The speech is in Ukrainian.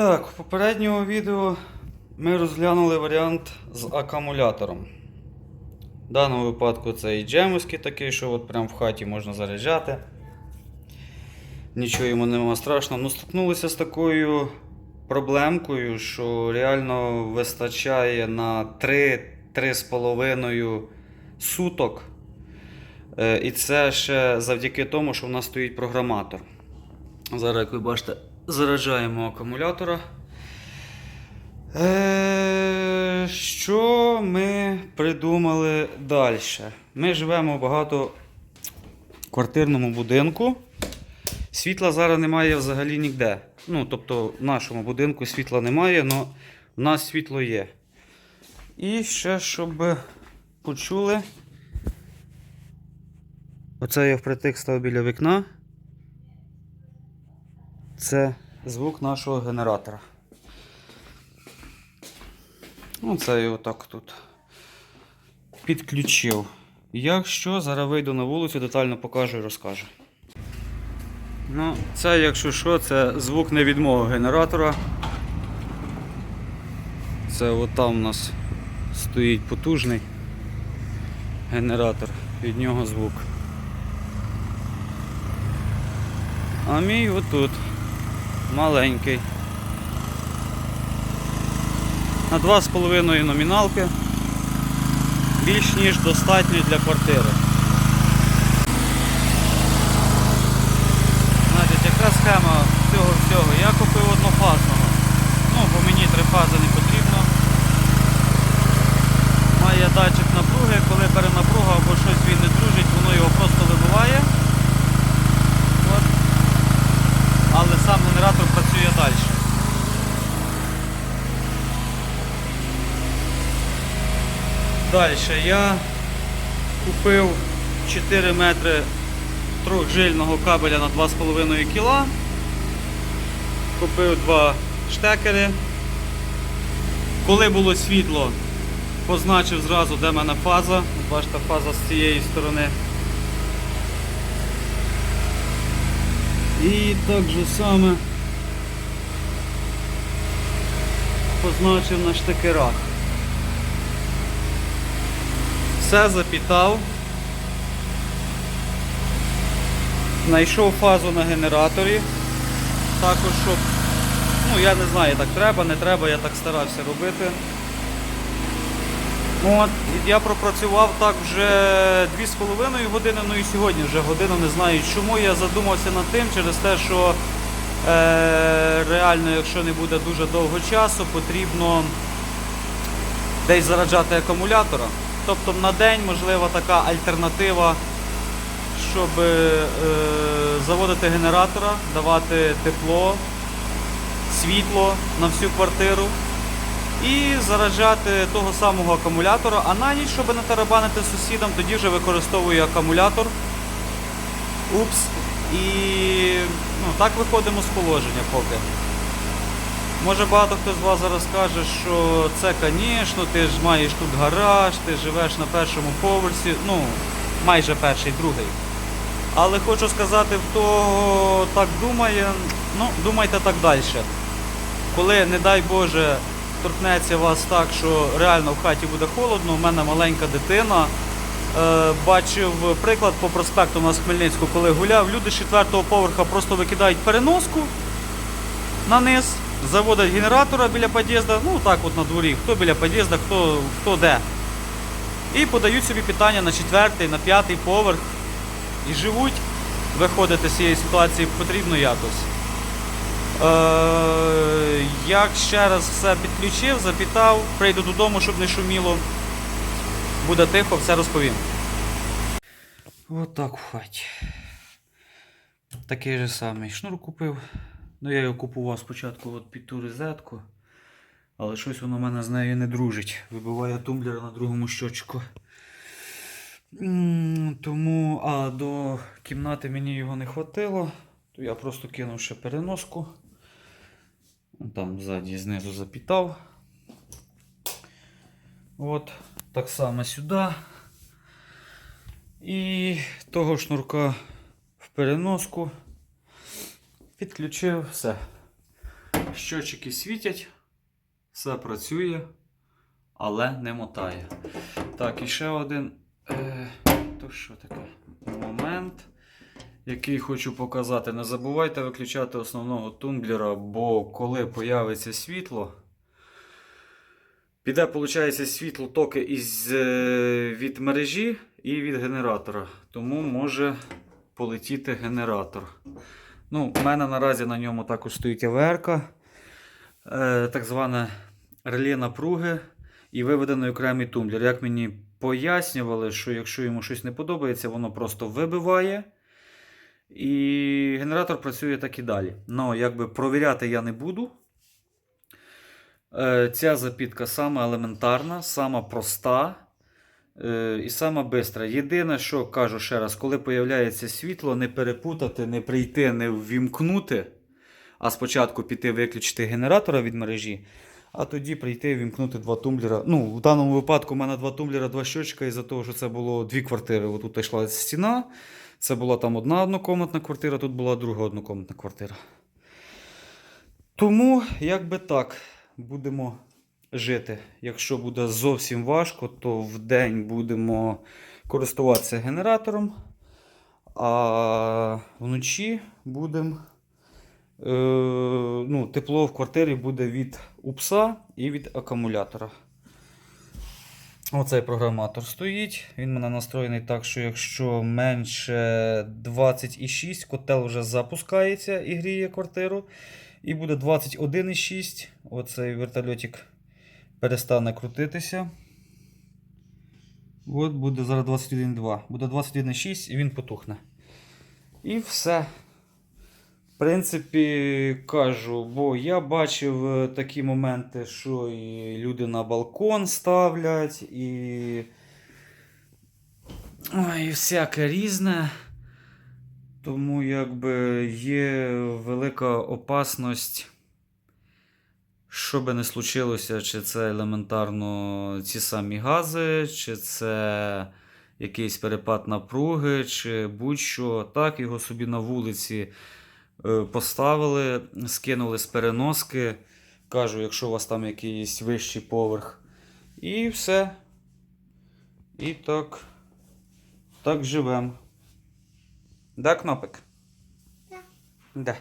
Так, в попередньому відео ми розглянули варіант з акумулятором. В даному випадку це і джемовський такий, що от прямо в хаті можна заряджати. Нічого йому нема страшного. Ну, стикнулися з такою проблемкою, що реально вистачає на 3-3,5 суток. Е, І це ще завдяки тому, що в нас стоїть програматор. Зараз, як ви бачите, заряджаємо акумулятора. Е, що ми придумали далі? Ми живемо в багатоквартирному будинку. Світла зараз немає взагалі ніде. Ну, тобто в нашому будинку світла немає, але в нас світло є. І ще, щоб почули. Оце я впритик став біля вікна. Це звук нашого генератора. Ну, це я отак тут підключив. Якщо зараз вийду на вулицю, детально покажу і розкажу. Ну, це, якщо що, це звук не від мого генератора. Це от там у нас стоїть потужний генератор, від нього звук. А мій отут маленький. На 2,5 номіналки. Більш ніж достатньо для квартири. Значить, яка схема цього всього? Я купив однофазного. Ну, бо мені три фази не потрібно. Має датчик напруги, коли перенапруга або щось він не дружить, воно його просто вибиває. От. Але сам генератор працює далі. Далі я купив 4 метри трьохжильного кабеля на 2,5 кг. Купив два штекери. Коли було світло, позначив зразу, де в мене фаза. Бачите, фаза з цієї сторони. І так же саме позначив на штекерах. Все запітав. Знайшов фазу на генераторі. Також, щоб, ну я не знаю, так треба, не треба, я так старався робити. От, я пропрацював так вже 2,5 години, ну і сьогодні вже годину не знаю чому. Я задумався над тим через те, що е, реально, якщо не буде дуже довго часу, потрібно десь зараджати акумулятора. Тобто на день можлива така альтернатива, щоб е, заводити генератора, давати тепло, світло на всю квартиру і зараджати того самого акумулятора, а на ніч, щоб не тарабанити сусідам, тоді вже використовую акумулятор. Упс. І ну, так виходимо з положення поки. Може багато хто з вас зараз каже, що це, звісно, ти ж маєш тут гараж, ти живеш на першому поверсі, ну, майже перший, другий. Але хочу сказати, хто так думає, ну, думайте так далі. Коли, не дай Боже, торкнеться вас так, що реально в хаті буде холодно, у мене маленька дитина. Е, бачив приклад по проспекту у нас в Хмельницьку, коли гуляв, люди з четвертого поверха просто викидають переноску на низ, заводять генератора біля під'їзду, ну так от на дворі, хто біля під'їзду, хто, хто де. І подають собі питання на четвертий, на п'ятий поверх. І живуть, виходити з цієї ситуації потрібно якось. Е, як ще раз все підключив, запітав, прийду додому, щоб не шуміло. Буде тихо, все розповім. Отак в хаті. Такий же самий шнур купив. Ну, я його купував спочатку от під ту розетку, але щось воно в мене з нею не дружить. Вибиває тумблер на другому щочку. Тому, а до кімнати мені його не хватило, то я просто кинув ще переноску. Там ззаді знизу запітав. От, так само сюди. І того шнурка в переноску. Підключив все. Щочики світять, все працює, але не мотає. Так, і ще один. Е, то що таке? Момент, який хочу показати. Не забувайте виключати основного тумблера, бо коли появиться світло, піде, виходить, світло токи із, е, від мережі і від генератора. Тому може полетіти генератор. Ну, У мене наразі на ньому також стоїть АВР, е, так зване реле напруги і виведений окремий тумблер. Як мені пояснювали, що якщо йому щось не подобається, воно просто вибиває. І генератор працює так і далі. Ну, якби провіряти я не буду. Е, Ця запітка сама елементарна, сама проста е, і сама бистра. Єдине, що кажу ще раз, коли появляється світло, не перепутати, не прийти, не ввімкнути, а спочатку піти виключити генератора від мережі, а тоді прийти і вімкнути два тумблера. Ну, в даному випадку у мене два тумблера, два щочка, із-за того, що це було дві квартири. Отут йшла стіна. Це була там одна однокомнатна квартира, тут була друга однокомнатна квартира. Тому, як би так, будемо жити. Якщо буде зовсім важко, то в день будемо користуватися генератором, а вночі будемо. Е, ну, тепло в квартирі буде від упса і від акумулятора. Оцей програматор стоїть. Він мене настроєний так, що якщо менше 20,6, котел вже запускається і гріє квартиру. І буде 21,6. Оцей вертольотик перестане крутитися. От буде зараз 21,2. Буде 21,6 і він потухне. І все. Принципі, кажу, бо я бачив е, такі моменти, що і люди на балкон ставлять, і. Ой, всяке різне. Тому якби є велика опасність, що би не случилося, чи це елементарно ці самі гази, чи це якийсь перепад напруги, чи будь-що. Так, його собі на вулиці поставили, скинули з переноски. Кажу, якщо у вас там якийсь вищий поверх. І все. І так. Так живемо. Да, кнопик? Да. Да.